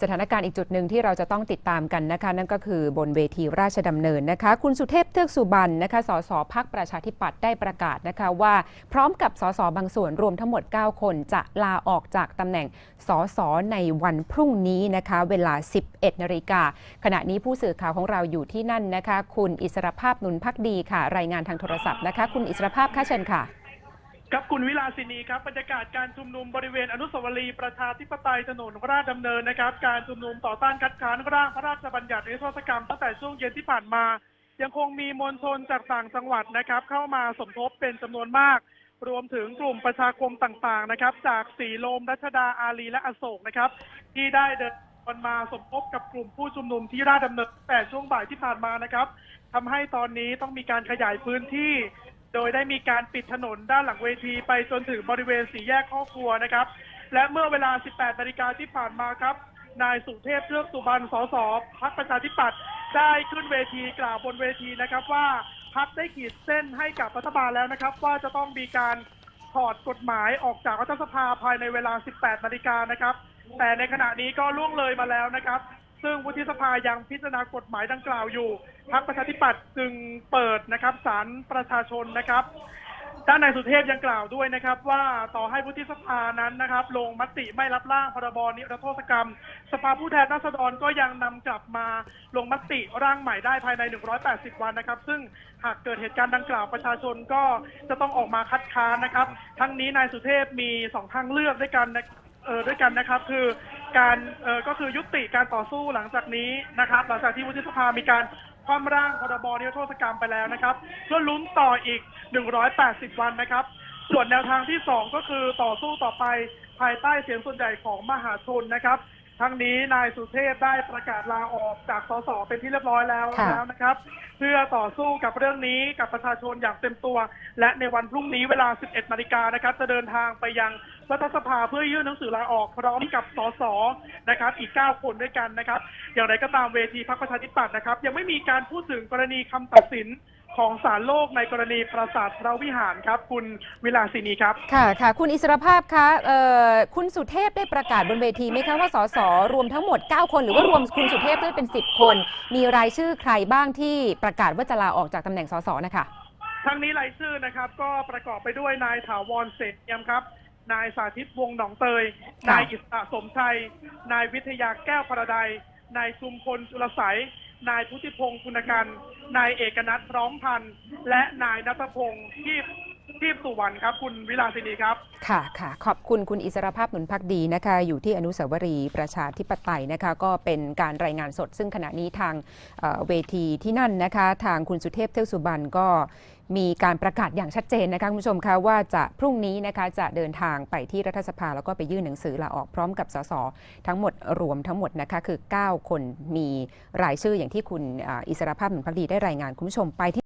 สถานการณ์อีกจุดหนึ่งที่เราจะต้องติดตามกันนะคะ นั่นก็คือบนเวทีราชดำเนินนะคะ คุณสุเทพเทือกสุบรรณนะคะสสพักประชาธิปัตย์ได้ประกาศนะคะว่า พร้อมกับสสบางส่วนรวมทั้งหมด 9 คนจะลาออกจากตำแหน่งสสในวันพรุ่งนี้นะคะ เวลา 11นาฬิกาขณะนี้ผู้สื่อข่าวของเราอยู่ที่นั่นนะคะ คุณอิสรภาพนุนพักดีค่ะ รายงานทางโทรศัพท์นะคะ คุณอิสรภาพค่ะเชิญค่ะ ครับคุณวิลาสินีครับบรรยากาศการชุมนุมบริเวณอนุสาวรีย์ประชาธิปไตยถนนราชดำเนินนะครับ การชุมนุมต่อต้านคัดค้านร่างพระราชบัญญัตินิรโทษกรรมตั้งแต่ช่วงเย็นที่ผ่านมา ยังคงมีมวลชนจากต่างจังหวัดนะครับ เข้ามาสมทบเป็นจำนวนมาก รวมถึงกลุ่มประชาคมต่างๆนะครับ จากสีลมรัชดาอารีและอโศกนะครับ ที่ได้เดินทางมาสมทบกับกลุ่มผู้ชุมนุมที่ราชดำเนินตั้งแต่ช่วงบ่ายที่ผ่านมานะครับทำให้ตอนนี้ต้องมีการขยายพื้นที่ โดยได้มีการปิดถนนด้านหลังเวทีไปจนถึงบริเวณสี่แยกข้อครัวนะครับ และเมื่อเวลา 18 นาฬิกาที่ผ่านมาครับ นายสุเทพเทือกสุบรรณ สสพักประชาธิปัตย์ได้ขึ้นเวทีกล่าวบนเวทีนะครับว่าพักได้ขีดเส้นให้กับรัฐบาลแล้วนะครับ ว่าจะต้องมีการถอดกฎหมายออกจากรัฐสภาภายในเวลา 18 นาฬิกานะครับ แต่ในขณะนี้ก็ล่วงเลยมาแล้วนะครับ ซึ่งวุฒิสภายังพิจารณากฎหมายดังกล่าวอยู่พรรคประชาธิปัตย์จึงเปิดนะครับศาลประชาชนนะครับ ด้านนายสุเทพยังกล่าวด้วยนะครับ ว่าต่อให้วุฒิสภานั้นนะครับ ลงมติไม่รับร่างพรบนิรโทษกรรม สภาผู้แทนราษฎรก็ยังนำกลับมาลงมติร่างใหม่ได้ภายใน 180 วันนะครับ ซึ่งหากเกิดเหตุการณ์ดังกล่าวประชาชนก็จะต้องออกมาคัดค้านนะครับ ทั้งนี้นายสุเทพมีสองทางเลือกด้วยกันเออด้วยกันนะครับ คือ การเออก็คือยุติการต่อสู้หลังจากนี้นะครับ หลังจากที่วุฒิสภามีการคว่ำร่างพรบนิรโทษกรรมไปแล้วนะครับ เพื่อลุ้นต่ออีก 180 วันนะครับ ส่วนแนวทางที่ 2 ก็คือต่อสู้ต่อไปภายใต้เสียงส่วนใหญ่ของมหาชนนะครับ ทั้งนี้นายสุเทพได้ประกาศลาออกจากสสเป็นที่เรียบร้อยแล้วค่ะ แล้วนะครับ เพื่อต่อสู้กับเรื่องนี้กับประชาชนอย่างเต็มตัว และในวันพรุ่งนี้เวลา 11นาฬิกานะครับ จะเดินทางไปยังรัฐสภาเพื่อยื่นหนังสือลาออกพร้อมกับสสนะครับ อีก 9 คนด้วยกันนะครับ อย่างไรก็ตามเวทีพรรคประชาธิปัตย์นะครับ ยังไม่มีการพูดถึงกรณีคำตัดสิน ของศาลโลกในกรณีปราสาทพระวิหารครับ คุณวิลาสินีครับ ค่ะค่ะ คุณอิสรภาพคะเอ่อคุณสุเทพได้ประกาศบนเวทีไหมคะว่าสสรวมทั้งหมด 9 คน หรือว่ารวมคุณสุเทพด้วยเป็น 10 คน มีรายชื่อใครบ้างที่ประกาศว่าจะลาออกจากตำแหน่งสสนะคะทั้งนี้รายชื่อนะครับก็ประกอบไปด้วยนายถาวรเศรษฐ์เนียมครับนายสาธิตวงศ์หนองเตยค่ะนายอิสระสมชัย นายวิทยาแก้วพระใดนายชุมพลจุลใสย นายพุทธิพงศ์คุณกันนายเอกนัทพร้อมพันธ์และนายนัทพงศ์ที่ ที่สุวรรณครับ คุณวิลาสินีครับ ค่ะค่ะ ขอบคุณคุณอิสรภาพหนุนพักดีนะคะ อยู่ที่อนุสาวรีย์ประชาธิปไตยนะคะ ก็เป็นการรายงานสด ซึ่งขณะนี้ทางเเวทีที่นั่นนะคะ ทางคุณสุเทพเทือกสุบรรณก็มีการประกาศอย่างชัดเจนนะคะคุณผู้ชมคะว่าจะพรุ่งนี้นะคะจะเดินทางไปที่รัฐสภา แล้วก็ไปยื่นหนังสือลาออกพร้อมกับสสทั้งหมดรวมทั้งหมดนะคะคือ 9 คนมีรายชื่ออย่างที่คุณอิสรภาพหนุนพักดีได้รายงานคุณผู้ชมไปที่